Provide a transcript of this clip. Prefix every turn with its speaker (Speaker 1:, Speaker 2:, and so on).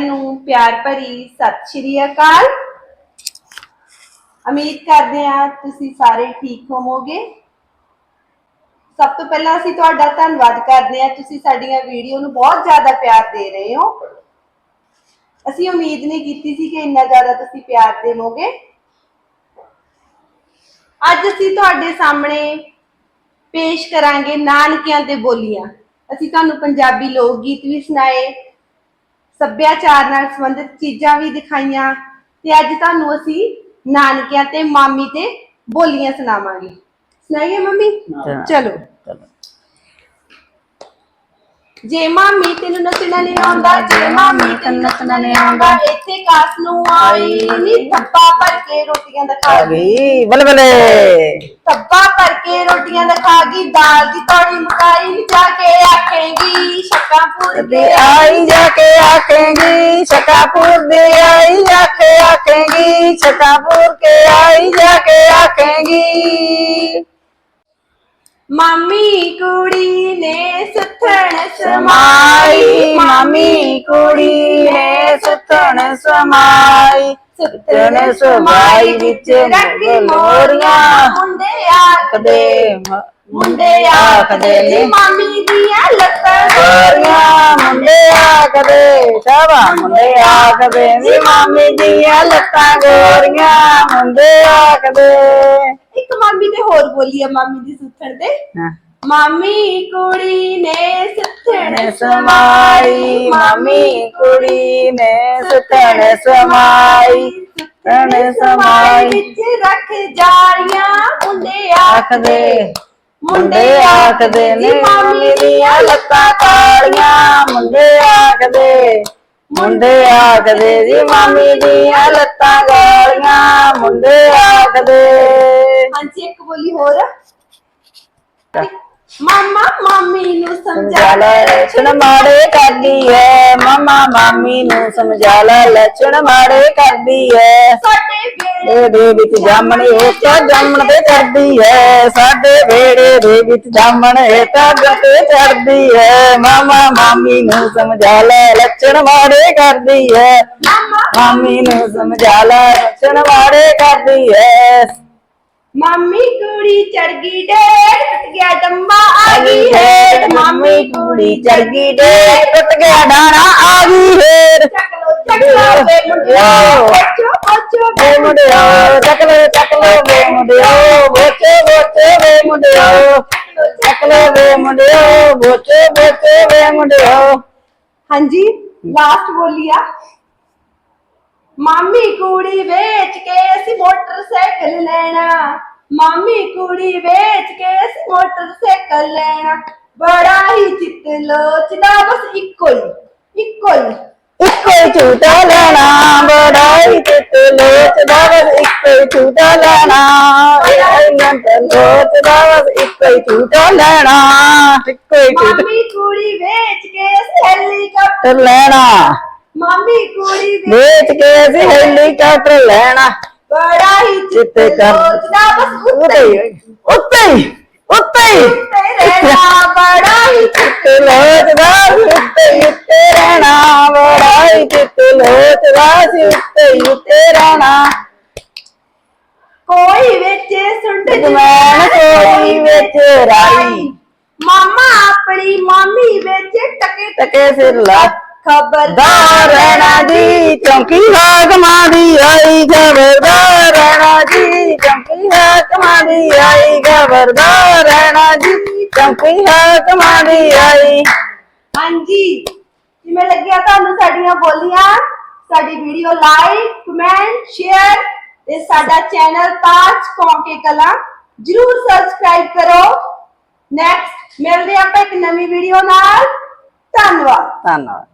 Speaker 1: ਨੂੰ ਪਿਆਰ ਭਰੀ ਸਤਿ ਸ਼੍ਰੀ ਅਕਾਲ। ਉਮੀਦ ਕਰਦੇ ਹਾਂ ਤੁਸੀਂ ਸਾਰੇ ਠੀਕ ਹੋਵੋਗੇ। ਸਭ ਤੋਂ ਪਹਿਲਾਂ ਅਸੀਂ ਤੁਹਾਡਾ ਧੰਨਵਾਦ ਕਰਦੇ ਹਾਂ। ਤੁਸੀਂ ਸਾਡੀਆਂ ਵੀਡੀਓ ਨੂੰ ਬਹੁਤ ਜ਼ਿਆਦਾ ਪਿਆਰ ਦੇ ਰਹੇ ਹੋ। ਅਸੀਂ ਉਮੀਦ ਨਹੀਂ ਕੀਤੀ ਸੀ ਕਿ ਇੰਨਾ ਜ਼ਿਆਦਾ ਤੁਸੀਂ ਪਿਆਰ ਦੇਵੋਗੇ। ਅੱਜ ਅਸੀਂ ਤੁਹਾਡੇ ਸਾਹਮਣੇ ਪੇਸ਼ ਕਰਾਂਗੇ ਨਾਨਕਿਆਂ ਤੇ ਬੋਲੀਆਂ। ਅਸੀਂ ਤੁਹਾਨੂੰ ਪੰਜਾਬੀ ਲੋਕ ਗੀਤ ਵੀ ਸੁਣਾਏ। ਸੱਭਿਆਚਾਰ ਨਾਲ ਸੰਬੰਧਿਤ ਚੀਜ਼ਾਂ ਵੀ ਦਿਖਾਈਆਂ। ਤੇ ਅੱਜ ਤੁਹਾਨੂੰ ਅਸੀਂ ਨਾਨਕਿਆਂ ਤੇ ਮਾਮੀ ਤੇ ਬੋਲੀਆਂ ਸੁਣਾਵਾਂਗੇ। ਸੁਣਾਈਏ ਮੰਮੀ। ਚਲੋ। ਜੇ ਮਾਮੀ ਤੈਨੂੰ ਨੱਚਣਾ ਨਹੀਂ ਆਉਂਦਾ ਜੇ ਮਾਮੀ ਤੈਨੂੰ ਨੱਚਣਾ ਨਹੀਂ ਆਉਂਦਾ ਇੱਥੇ ਕਾਸ ਨੂੰ ਆਈ ਨੀ ਥੱਪਾ ਭਰ ਕੇ ਰੋਟੀਆਂ ਦਾ ਖਾ ਗਈ।
Speaker 2: ਗਈ ਬਲੇ ਬਲੇ।
Speaker 1: ਥੱਪਾ ਭਰ ਕੇ ਰੋਟੀਆਂ ਦਾ ਖਾ ਗਈ ਦਾਲ ਦੀ ਤੌੜੀ ਮੁਕਾਈ ਨੀ ਜਾ ਕੇ ਆਖੇਗੀ ਸ਼ੱਕਾਪੁਰ
Speaker 2: ਦੇ
Speaker 1: ਦੇ
Speaker 2: ਆਈ। ਜਾ ਕੇ ਆਖੇਂਗੀ ਸ਼ਕਾਪੁਰ ਦੇ ਆਈ ਜਾ ਕੇ ਆਖੇਂਗੀ ਸ਼ਕਾਪੁਰ ਕੇ ਆਈ ਜਾ ਕੇ ਆਖੇਂਗੀ।
Speaker 1: ਮਾਮੀ ਕੁੜੀ ਨੇ ਸੁਥਣ
Speaker 2: ਸਮਾਈ। ਮਾਮੀ ਕੁੜੀ ਨੇ ਸੁਤਣ ਸਮਾਈ। ਸੁਤਣ ਸਮਾਈ ਵਿੱਚ
Speaker 1: ਰੱਖੀ
Speaker 2: ਮੋਰੀਆਂ
Speaker 1: ਮੁੰਡੇ ਆਖਦੇ ਮੁੰਡੇ ਆਖਦੇ। ਨੀ ਮਾਮੀ ਦੀਆਂ ਲੱਤਾਂ
Speaker 2: ਗੋਰੀਆਂ ਮੁੰਡੇ ਆਖਦੇ ਸ਼ਾਬਾ ਮੁੰਡੇ ਆਖਦੇ ਨੀ ਮਾਮੀ ਦੀਆਂ ਲੱਤਾਂ ਗੋਰੀਆਂ ਮੁੰਡੇ ਆਖਦੇ
Speaker 1: ਇੱਕ ਮਾਮੀ ਤੇ ਹੋਰ ਬੋਲੀ ਆ ਮਾਮੀ ਦੀ ਸੁਥਣ ਤੇ
Speaker 2: ਹਾਂ।
Speaker 1: ਮਾਮੀ ਕੁੜੀ ਨੇ ਸੁਥਣ
Speaker 2: ਸਮਾਈ ਮਾਮੀ ਕੁੜੀ ਨੇ ਸੁਤਣ ਸਮਾਈ ਸੁਤਣ ਸਮਾਈ।
Speaker 1: ਵਿੱਚ ਰੱਖ ਜਾਰੀਆਂ ਮੁੰਡੇ
Speaker 2: ਆਖਦੇ। ਮੁੰਡੇ ਆਖਦੇ ਨੇ ਮਾਮੀ ਦੀਆਂ ਲੱਤਾਂ ਕਾਲੀਆਂ। ਮੁੰਡੇ ਮੁੰਡੇ ਆਖਦੇ ਜੀ ਮਾਮੀ ਦੀਆਂ ਲੱਤਾਂ ਕਾਲੀਆਂ ਮੁੰਡੇ ਆਖਦੇ।
Speaker 1: ਹਾਂਜੀ ਇੱਕ ਬੋਲੀ ਹੋਰ। ਮਾਮਾ ਮਾਮੀ ਨੂੰ ਸਮਝਾ
Speaker 2: ਲੈ ਲੱਛਣ ਮਾੜੇ ਕਰਦੀ ਐ। ਮਮਾ ਮਾਮੀ ਨੂੰ ਸਮਝਾ ਲੈ ਲੱਛਣ ਮਾੜੇ ਕਰਦੀ ਐ।
Speaker 1: ਸਾਡੇ
Speaker 2: ਵੇੜੇ ਦੇ ਵਿੱਚ ਜਾਮਣ ਹੇਠਾਂ ਜਾਮਣ ਤੇ ਚੜਦੀ ਐ। ਸਾਡੇ ਵੇੜੇ ਦੇ ਵਿੱਚ ਜਾਮਣ ਹੇਠਾਂ ਤੇ ਚੜਦੀ ਐ। ਮਾਮਾ ਮਾਮੀ ਨੂੰ ਸਮਝਾ ਲੈ ਲੱਛਣ ਮਾੜੇ ਕਰਦੀ ਐ।
Speaker 1: ਮਾਮਾ
Speaker 2: ਮਾਮੀ ਨੂੰ ਸਮਝਾ ਲੈ ਲੱਛਣ ਮਾੜੇ ਕਰਦੀ ਐ।
Speaker 1: ਮਾਮੀ ਕੁੜੀ ਚੜ ਗਈ ਡੇਢ ਟੁੱਟ ਗਿਆ ਡੰਬਾ ਆ ਗਈ ਹੇਠ। ਮਾਮੀ ਕੁੜੀ
Speaker 2: ਚੜ ਗਈ ਡੇ ਟੁੱਟ ਗਿਆ ਡਾਣਾ ਆ ਗਈ ਹੇਰ
Speaker 1: ਚੱਕ ਲੋ ਚੱਕ ਲੋ ਵੇ ਮੁੰਡਿਓ। ਬੱਚੋ ਬੱਚੋ
Speaker 2: ਵੇ ਮੁੰਡਿਓ। ਚੱਕ ਲੈ ਚੱਕ ਲੈ ਵੇ ਮੁੰਡਿਓ। ਬੋਚੇ ਬੋਚੇ ਵੇ ਮੁੰਡਿਓ। ਚੱਕ ਲੈ ਵੇ ਮੁੰਡਿਓ। ਬੋਚੇ ਬੋਚੇ ਵੇ ਮੁੰਡਿਓ।
Speaker 1: ਹਾਂਜੀ ਲਾਸਟ ਬੋਲੀ ਆ। ਮਾਮੀ ਕੁੜੀ ਵੇਚ ਕੇ ਅਸੀਂ ਮੋਟਰਸਾਈਕਲ ਲੈਣਾ। ਮਾਮੀ ਕੁੜੀ ਵੇਚ ਕੇ ਅਸੀਂ ਮੋਟਰਸਾਈਕਲ ਲੈਣਾ। ਬੜਾ ਹੀ ਚਿੱਤ ਲੋਚਦਾ ਬਸ ਇੱਕੋ ਹੀ ਇੱਕੋ ਹੀ।
Speaker 2: ਇੱਕੋ ਹੀ ਝੂਟਾ ਲੈਣਾ ਬੜਾਈ ਤੇ ਲੋਚਦਾ ਬਸ ਇੱਕੋ ਹੀ ਝੂਟਾ ਲੈਣਾ। ਲੋਚਦਾ ਬਸ ਇੱਕੋ ਹੀ ਝੂਟਾ ਲੈਣਾ। ਇੱਕੋ ਹੀ ਝੂਟਾ
Speaker 1: ਮਾਮੀ ਕੁੜੀ ਵੇਚ ਕੇ ਅਸੀਂ ਹੈਲੀਕਾਪਟਰ
Speaker 2: ਤੇ ਲੈਣਾ।
Speaker 1: ਮਾਮੀ ਕੁੜੀ ਵੇਚ
Speaker 2: ਕੇ ਅਸੀਂ ਹੈਲੀਕਾਪਟਰ ਲੈਣਾ।
Speaker 1: ਬੜਾ ਹੀ ਚਿੱਤ
Speaker 2: ਚਿੱਤ ਕਰ-
Speaker 1: ਲੋਚਦਾ ਬਸ
Speaker 2: ਉੱਤੇ
Speaker 1: ਉੱਤੇ ਹੀ
Speaker 2: ਹੀ ਉੱਤੇ ਹੀ। ਉੱਤੇ ਹੀ
Speaker 1: ਉੱਤੇ ਰਹਿਣਾ ਬੜਾ ਹੀ ਚਿੱਤ
Speaker 2: ਲੋਚਦਾ ਉੱਤੇ ਹੀ ਉੱਤੇ ਰਹਿਣਾ। ਬੜਾਈ ਤੇ ਲੋਚਦਾ ਸੀ ਉੱਤੇ ਹੀ ਉੱਤੇ ਰਹਿਣਾ।
Speaker 1: ਕੋਈ ਵਿੱਚ ਸੁੰਡ
Speaker 2: ਜਮੈਣ ਕੋਈ ਵਿੱਚ ਰਾਈ।
Speaker 1: ਮਾਮਾ ਆਪਣੀ ਮਾਮੀ ਵਿੱਚ ਟਕੇ
Speaker 2: ਟਕੇ ਸਿਰ ਲਾ।
Speaker 1: ਖਬਰਦਾਰ
Speaker 2: ਦਾ ਰਹਿਣਾ ਜੀ ਚੌਂਕੀ ਹਾਕਮਾਂ ਦੀ ਆਈ ਖਬਰਦਾਰ ਰਹਿਣਾ ਜੀ ਚੌਂਕੀ ਹਾਕਮਾਂ ਦੀ ਆਈ ਖਬਰਦਾਰ ਰਹਿਣਾ ਜੀ ਚੌਂਕੀ ਹਾਕਮਾਂ ਦੀ ਆਈ
Speaker 1: ਹਾਂਜੀ ਜਿਵੇਂ ਲੱਗਿਆ ਤੁਹਾਨੂੰ ਸਾਡੀਆਂ ਬੋਲੀਆਂ ਸਾਡੀ ਵੀਡੀਓ ਲਾਈਕ ਕਮੈਂਟ ਸ਼ੇਅਰ ਤੇ ਸਾਡਾ ਚੈਨਲ ਤਾਜ ਕੌਂਕੇ ਕਲਾ ਜਰੂਰ ਸਬਸਕ੍ਰਾਈਬ ਕਰੋ ਨੈਕਸਟ ਮਿਲਦੇ ਆਪਾਂ ਇੱਕ ਨਵੀਂ ਵੀਡੀਓ ਨਾਲ ਧੰਨਵਾਦ
Speaker 2: ਧੰਨਵਾਦ